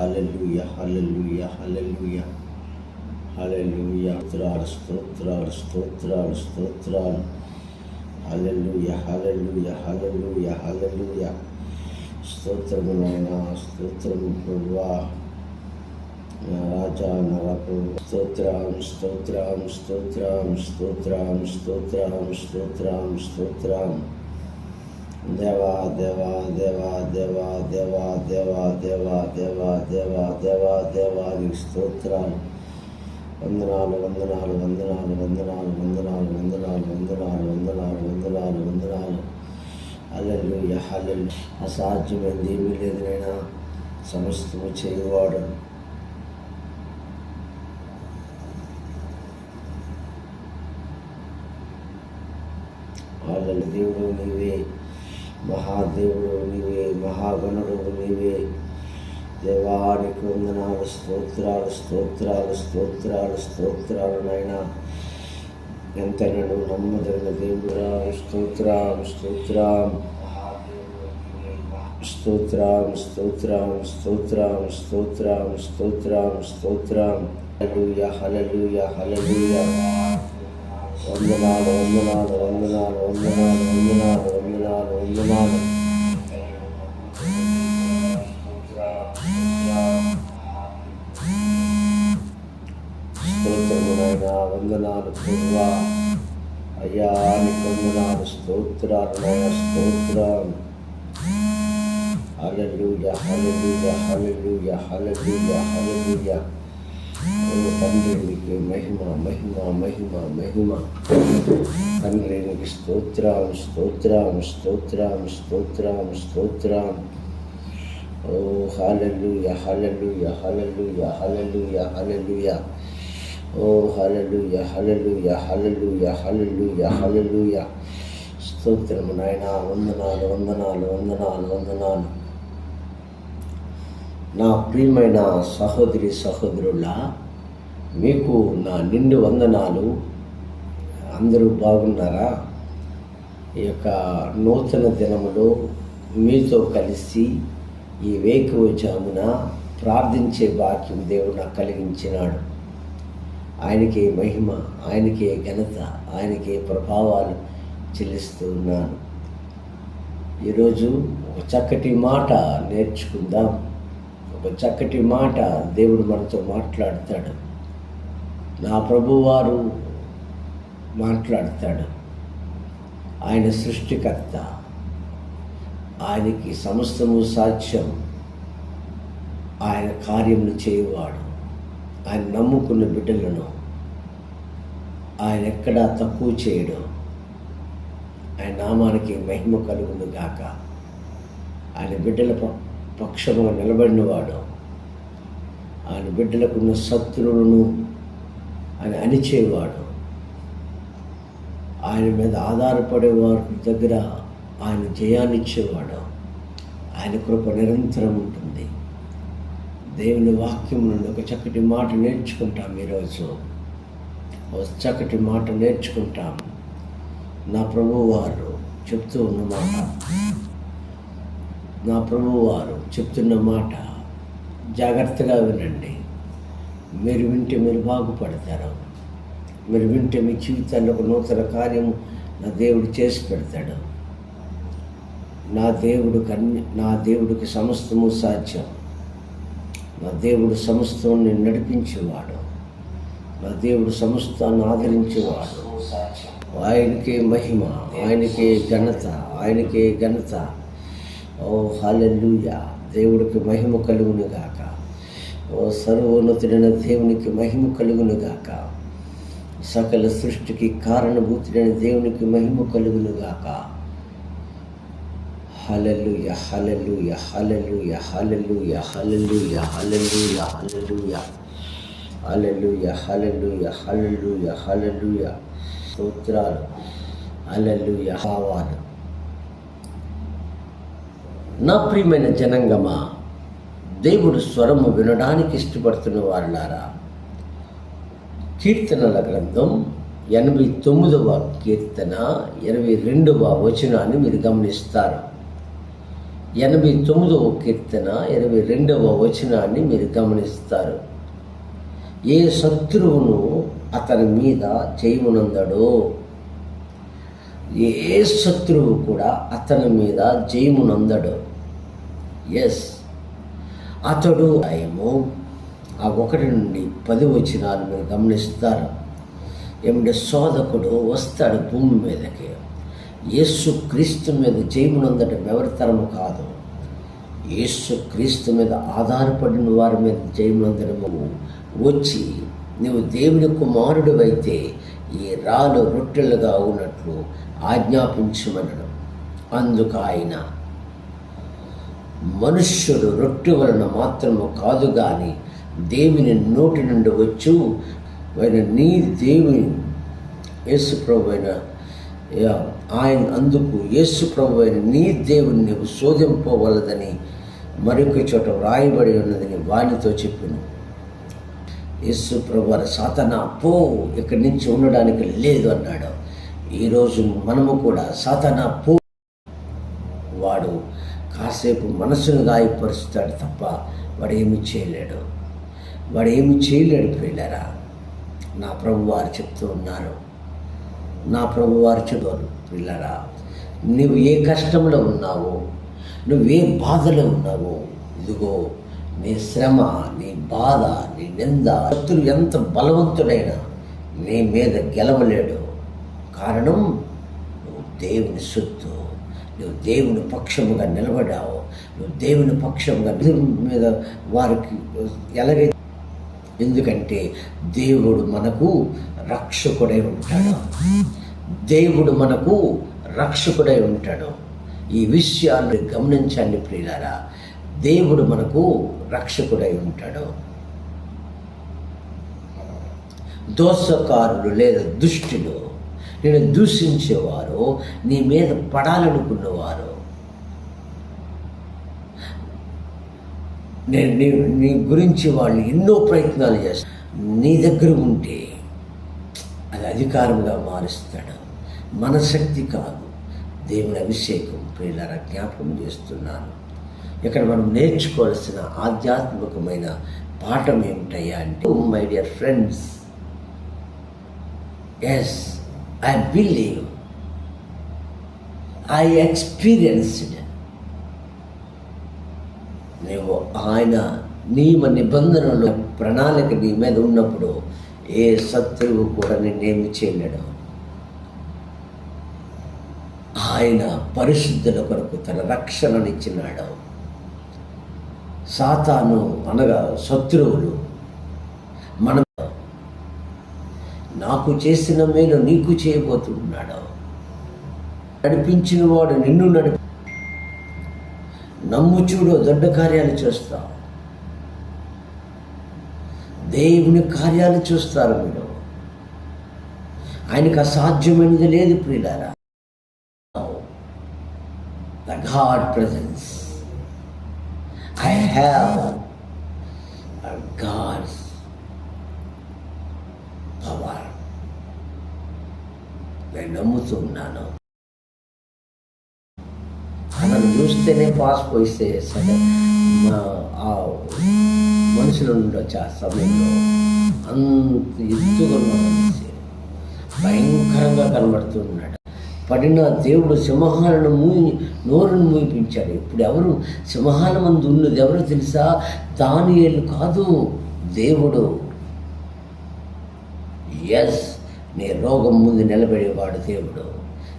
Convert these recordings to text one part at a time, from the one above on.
హల్లెలూయా హల్లెలూయా హల్లెలూయా హల్లెలూయా స్తోత్రాలు స్తోత్రాలు స్తోత్రాలు స్తోత్రాలు హల్లెలూయా హల్లెలూయా హల్లెలూయా హల్లెలూయా స్తోత్రము నాయన స్తోత్రము ప్రభువా నా రాజా నా ప్రభు స్తోత్రం స్తోత్రం స్తోత్రం స్తోత్రం స్తోత్రం స్తోత్రం స్తోత్రం దేవా దేవా దేవా దేవా దేవా దేవా దేవా దేవా దేవా దేవా దేవా నీకు స్తోత్రాలు వందనాలు వందనాలు వందనాలు వందనాలు వందనాలు వందనాలు వందనాలు వందనాలు వందనాలు వందనాలు అల్లెలు హల్లెలు అసాధ్యమైనది ఏమీ లేదు నైనా సమస్తము చేయవాడు వాళ్ళ దేవుడు నీవే మహాదేవుడు నీవే మహాగణుడు నీవే. దేవానికి వందనాలు స్తోత్రాలు స్తోత్రాలు స్తోత్రాలు స్తోత్రాలు నాయన. ఎంత నన్ను నమ్మదగిన దేవుడా స్తోత్రం స్తోత్రం. స్తోత్రం స్తోత్రం స్తోత్రం స్తోత్రం స్తోత్రం స్తోత్రం. హల్లెలూయా హల్లెలూయా హల్లెలూయా. వందనాలు వందనాలు వందనాలు వందనాలు వందనాలు. వందనాలు వందనాలు స్తోత్రములైన వందనాలు పూర్వ అయ్యా నీకు వందనాలు స్తోత్రాలునైన స్తోత్రం హలలుయ హలలుయ హలలుయ హలలుయ హలలుయ తండ్రి మహిమ మహిమ మహిమ మహిమ. తండ్రి నీకు స్తోత్రం స్తోత్రం స్తోత్రం స్తోత్రం స్తోత్రం. ఓ హాలలు యహలలు యహలలు యహలలు యహలలు యా ఓ హలలు యహలలు యహలలు యహలలు యహలలు యా స్తోత్రము నాయన వందనాలు వందనాలు వందనాలు వందనాలు. నా ప్రియమైన సహోదరి సహోదరుల మీకు నా నిండు వందనాలు. అందరూ బాగున్నారా? ఈ యొక్క నూతన దినములో మీతో కలిసి ఈ వేకువ జామున ప్రార్థించే భాగ్యం దేవుడు నాకు కలిగించినాడు. ఆయనకే మహిమ ఆయనకే ఘనత ఆయనకే ప్రభావాలు చెల్లిస్తూ ఉన్నాను. ఈరోజు ఒక చక్కటి మాట నేర్చుకుందాం. ఒక చక్కటి మాట దేవుడు మనతో మాట్లాడతాడు. నా ప్రభువారు మాట్లాడతాడు. ఆయన సృష్టికర్త. ఆయనకి సమస్తము సాధ్యం ఆయన కార్యములు చేయవాడు. ఆయన నమ్ముకున్న బిడ్డలను ఆయన ఎక్కడా తక్కువ చేయడు. ఆయన నామానికి మహిమ కలుగును గాక. ఆయన బిడ్డల ప- పక్షముగా నిలబడినవాడు. ఆయన బిడ్డలకున్న శత్రువులను ఆయన అణిచేవాడు. ఆయన మీద ఆధారపడే వారి దగ్గర ఆయన జయాన్నిచ్చేవాడు. ఆయన కృప నిరంతరం ఉంటుంది. దేవుని వాక్యం నుండి ఒక చక్కటి మాట నేర్చుకుంటాం ఈరోజు. ఒక చక్కటి మాట నేర్చుకుంటాం. నా ప్రభువారు చెప్తూ ఉన్నమాట. నా ప్రభు వారు చెప్తున్న మాట జాగ్రత్తగా వినండి. మీరు వింటే మీరు బాగుపడతారు. మీరు వింటే మీ జీవితాల్లో ఒక నూతన కార్యం నా దేవుడు చేసి పెడతాడు. నా దేవుడు కన్య నా దేవుడికి సమస్తము సాధ్యం. నా దేవుడు సమస్తాన్ని నడిపించేవాడు. నా దేవుడు సమస్తాన్ని ఆదరించేవాడు. ఆయనకే మహిమ ఆయనకే ఘనత ఆయనకే ఘనత. ఓ హల్లెలూయా. దేవుడికి మహిమ కలుగును గాక ఓ సర్వోన్నతుడైన దేవునికి మహిమ కలుగునుగాక. సకల సృష్టికి కారణభూతుడైన దేవునికి మహిమ కలుగును గాక హల్లెలూయ హల్లెలూయ హల్లెలూయ హల్లెలూయ హల్లెలూయ హల్లెలూయ హల్లెలూయ. హల్లెలూయ హల్లెలూయ హల్లెలూయ హల్లెలూయ. స్తోత్రాలు. హల్లెలూయ. భావాలు నా ప్రియమైన జనంగమా దేవుడు స్వరము వినడానికి ఇష్టపడుతున్న వారులారా. కీర్తనల గ్రంథం ఎనభై తొమ్మిదవ కీర్తన ఇరవై రెండవ వచనాన్ని మీరు గమనిస్తారు. ఎనభై తొమ్మిదవ కీర్తన ఇరవై రెండవ వచనాన్ని మీరు గమనిస్తారు. ఏ శత్రువును అతని మీద జయమునందడో? ఏ శత్రువు కూడా అతని మీద జయమునందడు? ఎస్ అతడు ఏమో ఆ ఒకటి నుండి పది వచ్చినారు మీరు గమనిస్తారు. ఏమంటే శోధకుడు వస్తాడు భూమి మీదకి. యేసు క్రీస్తు మీద జయమునందటం ఎవరి తరము కాదు. యేసు క్రీస్తు మీద ఆధారపడిన వారి మీద జయమునందడము వచ్చి నువ్వు దేవుని కుమారుడు అయితే ఈ రాళ్ళు రొట్టెలుగా ఉన్నట్లు ఆజ్ఞాపించమనడం. అందుకు ఆయన మనుష్యుడు రొట్టె వలన మాత్రము కాదు కానీ దేవుని నోటి నుండి వచ్చు. ఆయన నీ దేవుని యేసు ప్రభు అయిన ఆయన అందుకు యేసు ప్రభు అయిన నీ దేవుని నీవు శోధింపవలదని మరొక చోట వ్రాయబడి ఉన్నదని వానితో చెప్పిన. యేసు ప్రభు సాతన పో ఇక్కడి నుంచి ఉండడానికి లేదు అన్నాడు. ఈరోజు మనము కూడా సాతన పో కాసేపు మనసును గాయపరుస్తాడు తప్ప వాడు ఏమి చేయలేడు. వాడు ఏమి చేయలేడు పిల్లరా నా ప్రభు వారు చెప్తూ ఉన్నారు. నా ప్రభు వారు చెప్పారు పిల్లరా నువ్వు ఏ కష్టంలో ఉన్నావో నువ్వు ఏ బాధలో ఉన్నావో ఇదిగో నీ శ్రమ నీ బాధ నీ నింద శత్రువు ఎంత బలవంతుడైనా నీ మీద గెలవలేడు. కారణం నువ్వు దేవుని సొత్తు. నువ్వు దేవుని పక్షముగా నిలబడావు. నువ్వు దేవుని పక్షముగా మీద వారికి ఎలాగైతే ఎందుకంటే దేవుడు మనకు రక్షకుడై ఉంటాడు. దేవుడు మనకు రక్షకుడై ఉంటాడు. ఈ విషయాన్ని గమనించండి ప్రియులారా. దేవుడు మనకు రక్షకుడై ఉంటాడు. దోషకారులు లేదా దుష్టులు నేను దూషించేవారు నీ మీద పడాలనుకున్నవారు. నేను నీ నీ గురించి వాళ్ళు ఎన్నో ప్రయత్నాలు చేస్తారు నీ దగ్గర ఉంటే అది అధికారంగా మారుస్తాడు. మన శక్తి కాదు. దేవుని అభిషేకం ప్రియులారా జ్ఞాపకం చేస్తున్నాను. ఇక్కడ మనం నేర్చుకోవాల్సిన ఆధ్యాత్మికమైన పాఠం ఏమిటయ్యా అంటే my dear friends yes I believe I experienced నువ్వు ఆయన నియమ నిబంధనలు ప్రణాళిక నీ మీద ఉన్నప్పుడు ఏ శత్రువు కూడా నిన్నేమి చేయలేడు. ఆయన పరిశుద్ధుల కొరకు తన రక్షణనిచ్చినాడు సాతాను అనగా శత్రువులు. మనం నాకు చేసిన మేలు నీకు చేయబోతున్నాడు. నడిపించిన వాడు నిన్ను నడిపి నమ్ము చూడు దొడ్డ కార్యాలు చేస్తావు దేవుని కార్యాలు చూస్తారు మీరు ఆయనకు అసాధ్యమైనది లేదు ప్రియులారా. The God presence I have God's power నేను నమ్ముతున్నాను. మనం చూస్తేనే పాస్ పోయిస్తే సరే. ఆ మనుషులు ఉండొచ్చు ఆ సమయంలో. అంత ఎత్తుగా మనిషి. భయంకరంగా కనబడుతున్నాడు. పడిన దేవుడు సింహాలను మూయి నోరును మూయిపించాడు. ఇప్పుడు ఎవరు సింహాల మందు ఉన్నది ఎవరు తెలుసా? దానియేలు కాదు దేవుడు. ఎస్ నీ రోగం ముందు నిలబడేవాడు దేవుడు.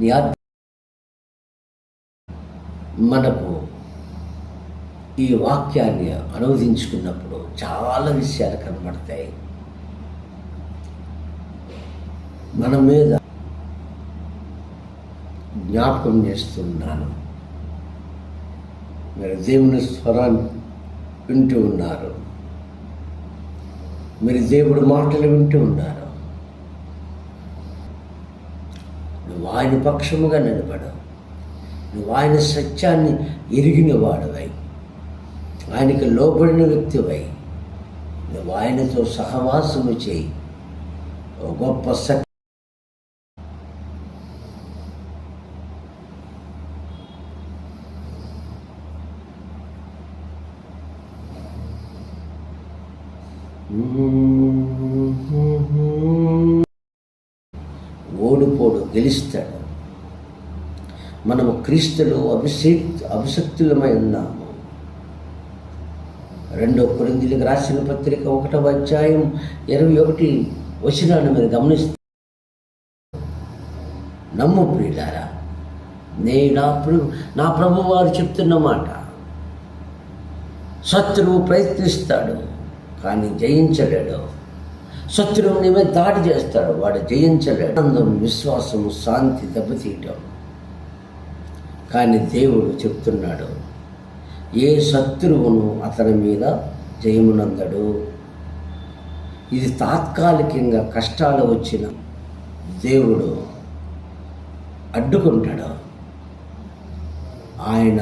నీ ఆత్మ మనకు ఈ వాక్యాన్ని అనువదించుకున్నప్పుడు చాలా విషయాలు కనబడతాయి. మన మీద జ్ఞాపకం చేస్తున్నాను. మీరు దేవుని స్వరాన్ని వింటూ ఉన్నారు. మీరు దేవుడి మాటలు వింటూ ఉన్నారు. నువ్వు ఆయన పక్షముగా నిలబడవు. నువ్వు ఆయన సత్యాన్ని ఎరిగిన వాడవై ఆయనకి లోబడిన వ్యక్తివై. నువ్వు ఆయనతో సహవాసము చేయి. ఒక గొప్ప సత్య Mm-hmm. మనము క్రీస్తులు అభిషేక్ అభిషక్తులమై ఉన్నాము. రెండో కొరిందులకు రాసిన పత్రిక ఒకటవ అధ్యాయం ఇరవై ఒకటి వచనాన్ని మీరు గమనిస్తే నమ్ము ప్రియులారా నేను నా ప్రభు నా ప్రభు వారు చెప్తున్న మాట. శత్రువు ప్రయత్నిస్తాడు కానీ జయించలేడు. శత్రువుని మీద దాడి చేస్తాడు వాడు జయించలేడు. ఆనందం విశ్వాసము శాంతి దెబ్బతీయటం. కానీ దేవుడు చెప్తున్నాడు ఏ శత్రువును అతని మీద జయమునందడు. ఇది తాత్కాలికంగా కష్టాలు వచ్చిన దేవుడు అడ్డుకుంటాడు. ఆయన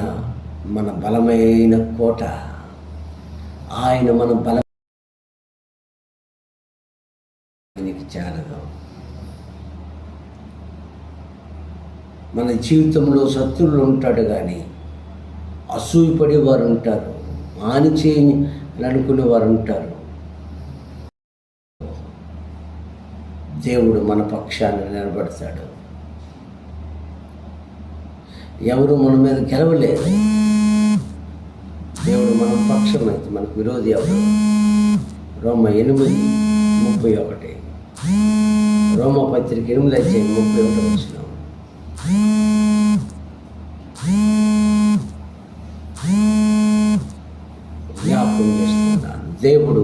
మన బలమైన కోట. ఆయన మన బల చాలా మన జీవితంలో శత్రువులు ఉంటాడు కానీ అసూయపడే వారు ఉంటారు హాని చేయని అనుకునే వారు ఉంటారు. దేవుడు మన పక్షాన్ని నిలబడతాడు. ఎవరు మన మీద గెలవలేరు దేవుడు మన పక్షం అయితే మనకు విరోధి ఎవరు? రోమ ఎనిమిది ముప్పై ఒకటి. రోమ పత్రిక ఎనిమిది అయితే ముప్పై ఒకటి వచ్చినాం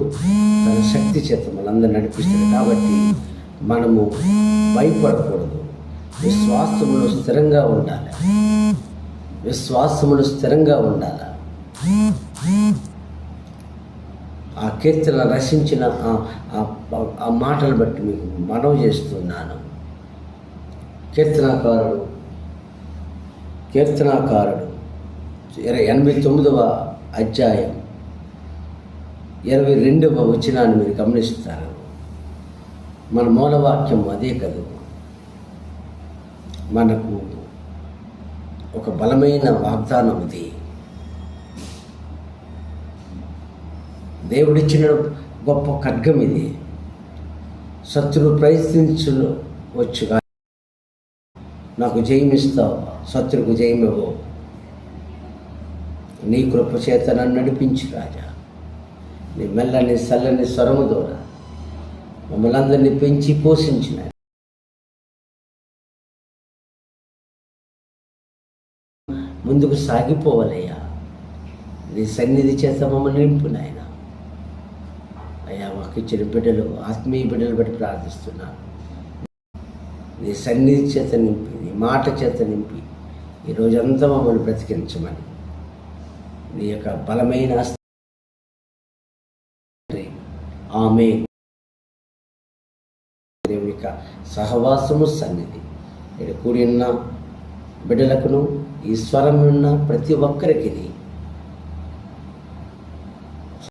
తన శక్తి చేత మనందరూ నడిపిస్తాడు. కాబట్టి మనము భయపడకూడదు. విశ్వాసములు స్థిరంగా ఉండాలి. విశ్వాసములు స్థిరంగా ఉండాలి. ఆ కీర్తన రచించిన ఆ- ఆ- మాటలు బట్టి మీకు మనవి చేస్తున్నాను. కీర్తనాకారుడు కీర్తనాకారుడు ఇరవై ఎనభై తొమ్మిదవ అధ్యాయం. ఇరవై రెండవ వచనాన్ని మీరు గమనిస్తారు? మన మూలవాక్యం అదే కదా. మనకు ఒక బలమైన వాగ్దానం ఇది. దేవుడిచ్చిన గొప్ప ఖడ్గం ఇది. శత్రువు కానీ నాకు జయమిస్తావు శత్రువుకు జయమివ్వు నీ కృప చేత నన్ను నడిపించు రాజా. నీ మెల్లని చల్లని స్వరము ద్వారా మమ్మల్ని అందరినీ పెంచి పోషించిన ముందుకు సాగిపోవాలయ్యా. నీ సన్నిధి చేత మమ్మల్ని నింపు నాయన. అయ్యా మాకు ఇచ్చిన బిడ్డలు ఆత్మీయ బిడ్డలు బట్టి ప్రార్థిస్తున్నాను నీ సన్నిధి చేత నింపి నీ మాట చేత నింపి ఈ రోజంతా మమ్మల్ని బ్రతికించమని. నీ యొక్క బలమైన ఆమె దేవుని యొక్క సహవాసము సన్నిధి. ఇక్కడ కూడిన బిడ్డలకును ఈ స్వరం ఉన్న ప్రతి ఒక్కరికి